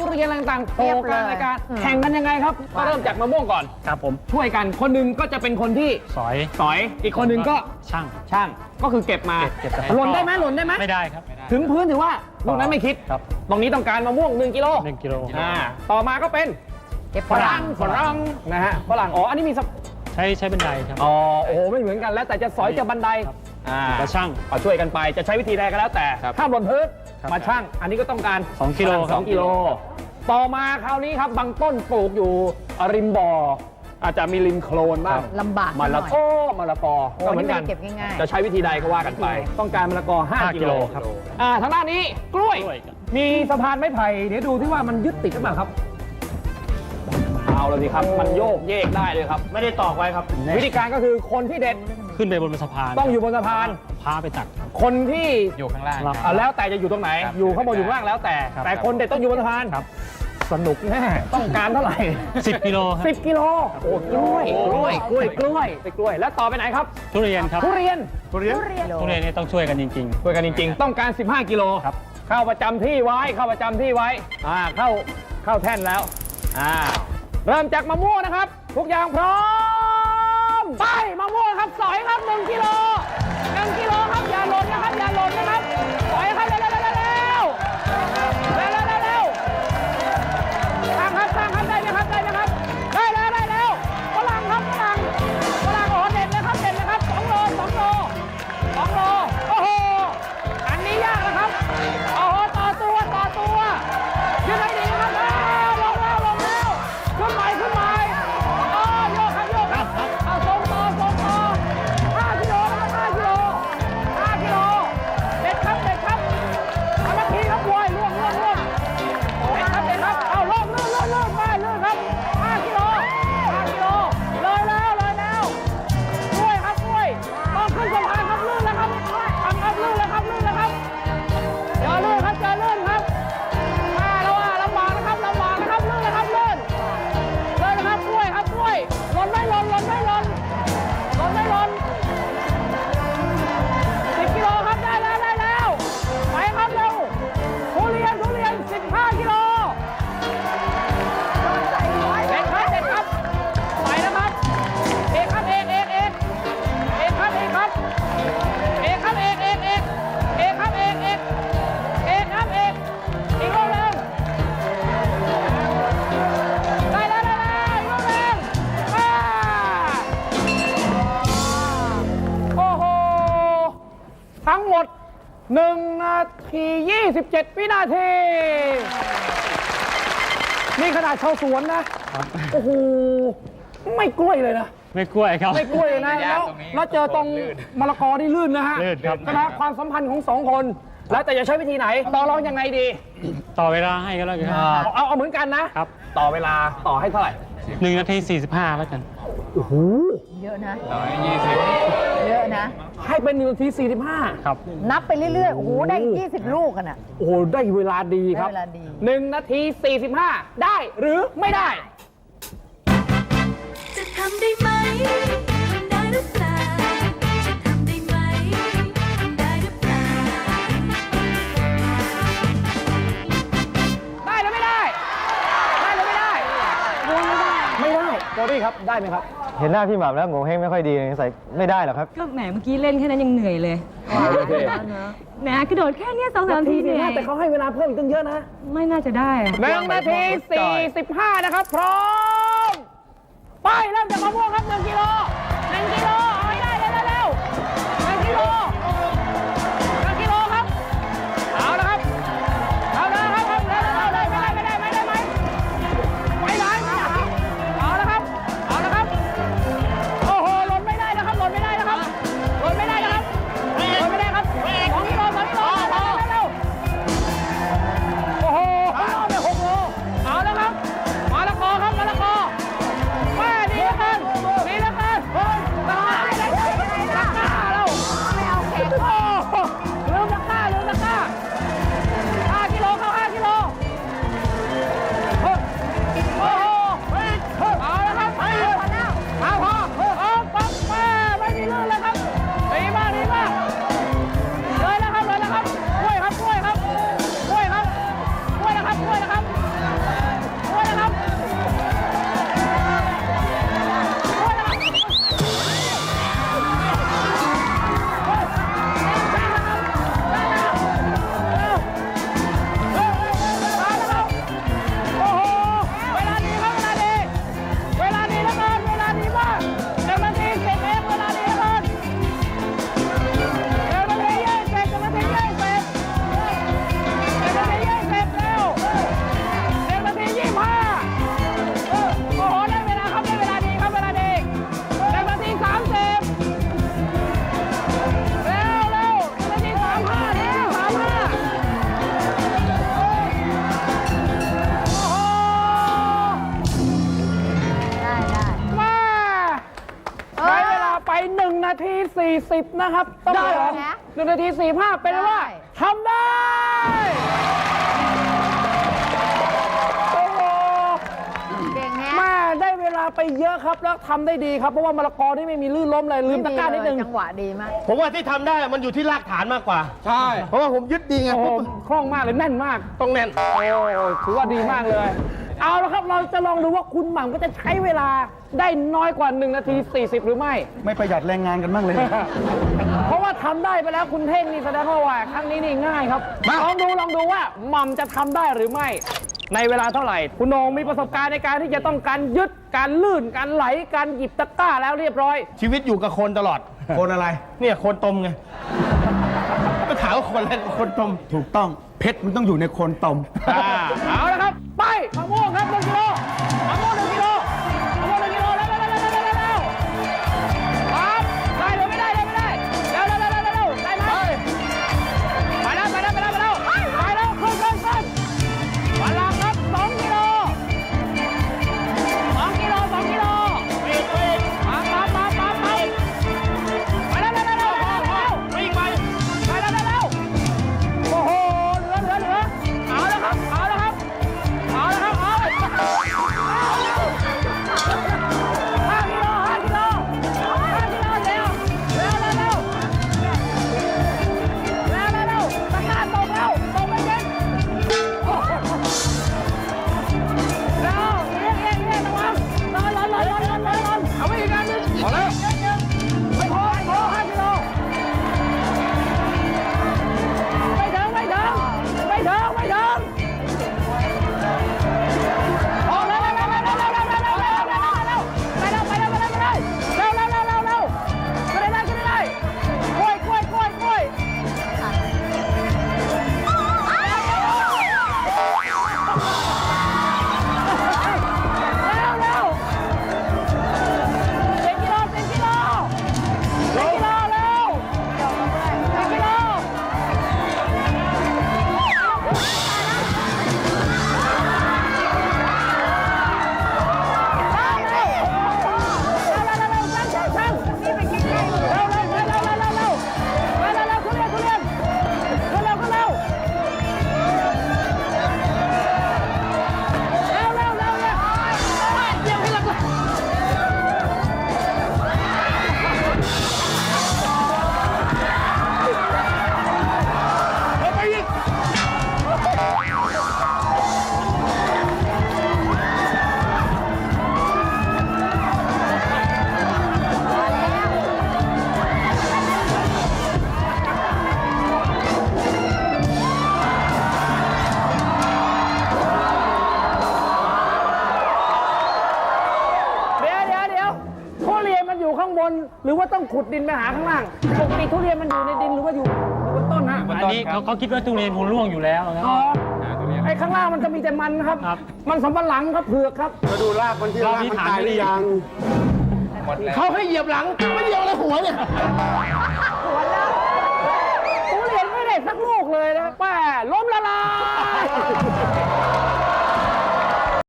ยนอะไรต่างๆโปรเรียบกลางเลยรายการอืมแข่งกันยังไงครับก็เริ่มจากมะม่วงก่อน ครับผมช่วยกันคนหนึงก็จะเป็นคนที่สอยสอย อีกคนหนึงก็ช่าง ช่างก็คือเก็บมาเก็บเก็บหล่นได้ไหมหล่นได้ไหมไม่ได้ครับ ถึงพื้นถือว่าลูกนั้นไม่คิด ครับตรงนี้ต้องการมะม่วง1กิโลหนึ่งกิโล อ่าต่อมาก็เป็นเก็บฝรั่งฝรั่งนะฮะฝรั่งอ๋ออันนี้มีสปใช้ใช้บันไดครับ อ๋อโอ้โหไม่เหมือนกันแล้วแต่จะสอยจะบันไดครับ อ่าแล้วช่างเอาช่วยกันไปจะใช้วิธีใดก็แล้วแต่ครับห้ามหล่นพื้นครับมาช่างอันนี้ก็ต้องการสองกิโลฝรั่ครับ สองกิโล ต่อมาคราวนี้ครับบางต้นปลูกอยู่ริมบ่ออาจจะมีริมโคลนบ้างลำบากมะหละน่อยกอมะละกอโอ้ก็เหมือนนี่กัไม่นได้เก็บง่ายๆ จะใช้วิธีใดก็ว่ากันไป ต้องการมะละกอ5ห้ากิกิโลโลครับ อ่าทางด้านนี้กล้วย กล้วยครับ มีสะพานไม้ไผ่เดี๋ยวดูที่ว่ามันยึดติดหรือเปล่าครับเอาเลยสิครับมันโยกเยกได้เลยครับ ไม่ได้ตอกไว้ครับ วิธีการก็คือคนที่เด็ด ขึ้นไปบนสะพานต้องอยู่บนสะพาน พาไปตัดครับคนที่อยู่ข้างล่างครับ อ่าแล้วแต่จะอยู่ตรงไหน ครับอยู่ข้างบนอยู่ข้างล่างแล้วแต่ ครับ แต่คนเด็ดต้องอยู่บนสะพานครับ สนุกแน่ต้องการเท่าไหร่สิบกิโลครับสิบกิโลโอ้กล้วยกล้วยกล้วยกล้วยไปกล้วย แล้วต่อไปไหนครับทุเรียนครับทุเรียนทุเรียนทุเรียนทุเรียนนี่ต้องช่วยกันจริง ช่วยกันจริง ๆ ต้องการ 15 กิโลครับ เข้าประจำที่ไว้เข้าประจำที่ไว้อ่าเข้าเข้าแท่นแล้วอ่าเริ่มจากมะม่วงนะครับ ทุกอย่างพร้อม ไปมะม่วงครับสอยครับหนึ่งกิโล 27วินาที นี่ขนาดชาวสวนนะครับโอ้โห ไม่กล้วยเลยนะ ไม่กล้วยครับ ไม่กล้วยเลยนะยากแล้วตรงนี้แล้วเจอตรงมะละกอนี่ลื่นนะฮะลื่นครับ นะ ความสัมพันธ์ของสองคน แล้วแต่จะใช้วิธีไหน ต่อรองยังไงดี ต่อเวลาให้ก็แล้วกันครับ เอาเอาเอาเหมือนกันนะ ครับ ต่อเวลาต่อให้เท่าไหร่ หนึ่งนาทีสี่สิบห้าแล้วกัน โอ้โหเยอะนะ ร้อยยี่สิบเยอะนะ ให้เป็นหนึ่งนาทีสี่สิบห้าครับ นับไปเรื่อยๆ โอ้โห ได้20 ลูกกันอะ โอ้โห ได้เวลาดีครับได้เวลาดี หนึ่งนาทีสี่สิบห้าได้หรือไม่ได้ จะทำได้ไหมทำได้หรือเปล่า จะทำได้ไหมทำได้หรือเปล่า ได้หรือไม่ได้ ได้หรือไม่ได้ ไม่ได้โจรี่ครับ ได้ไหมครับ เห็นหน้าพี่หม่ำแล้วโงเฮงไม่ค่อยดีใส่ไม่ได้หรอกครับ ก็แหมเมื่อกี้เล่นแค่นั้นยังเหนื่อยเลยโอเคแหมกระโดดแค่เนี้ยสองสามทีเหนื่อยแต่เขาให้เวลาเพิ่มอีกตั้งเยอะนะ ไม่น่าจะได้อะหนึ่งนาทีสี่สิบห้านะครับ พร้อม ไปเริ่มจากมะม่วงครับหนึ่งกิโลหนึ่งกิโลเอาให้ได้เร็วเร็วๆหนึ่งกิโล ไป1นาที 40 นะครับต้องได้หรอ หนึ่งนาทีสี่ห้าเป็นว่าทำได้ โอ้โหเก่งแฮะ แม่ได้เวลาไปเยอะครับแล้วทำได้ดีครับ เพราะว่ามะละกอนี่ไม่มีลื่นล้มเลยลืมตะกร้านิดนึงจังหวะดีมาก ผมว่าที่ทำได้มันอยู่ที่รากฐานมากกว่า ใช่ เพราะว่าผมยึดดีไงโอ้คล่องมากเลยแน่นมาก ต้องแน่น โอ้โหถือว่าดีมากเลย เอาละครับเราจะลองดูว่าคุณหม่ำก็จะใช้เวลาได้น้อยกว่า 1 นาที 40 หรือไม่ ไม่ประหยัดแรงงานกันบ้างเลย เพราะว่าทำได้ไปแล้วคุณเท่งนี่แสดงว่าว่าครั้งนี้นี่ง่ายครับลองดูลองดูว่าหม่ำจะทำได้หรือไม่ ในเวลาเท่าไหร่ คุณโหนงมีประสบการณ์ในการที่จะต้องการยึดการลื่นการไหลการหยิบตะกร้าแล้วเรียบร้อย ชีวิตอยู่กับคนตลอด คนอะไร เนี่ยคนตมไงก็ถามว่าคนอะไรคนตมถูกต้องเพชรมันต้องอยู่ในคนตมเอาล มะม่วงครับ หรือว่าต้องขุดดินไปหาข้างล่างปกติทุเรียนมันอยู่ในดินหรือว่าอยู่อยู่บนต้นฮะอันนี้เขาเขาคิดว่าทุเรียนคงร่วงอยู่แล้วนะ อ๋อไอ้ข้างล่างมันจะมีแต่มันครับ ครับ มันสำปะหลังครับเผือกครับมาดูรากมันที่รอบรากนี้มันถามตายหรือยัง เขาให้เหยียบหลังไม่เหยียบอะไรหัวเนี่ย ทุเรียนไม่ได้สักลูกเลยนะแป้ล้มละลาย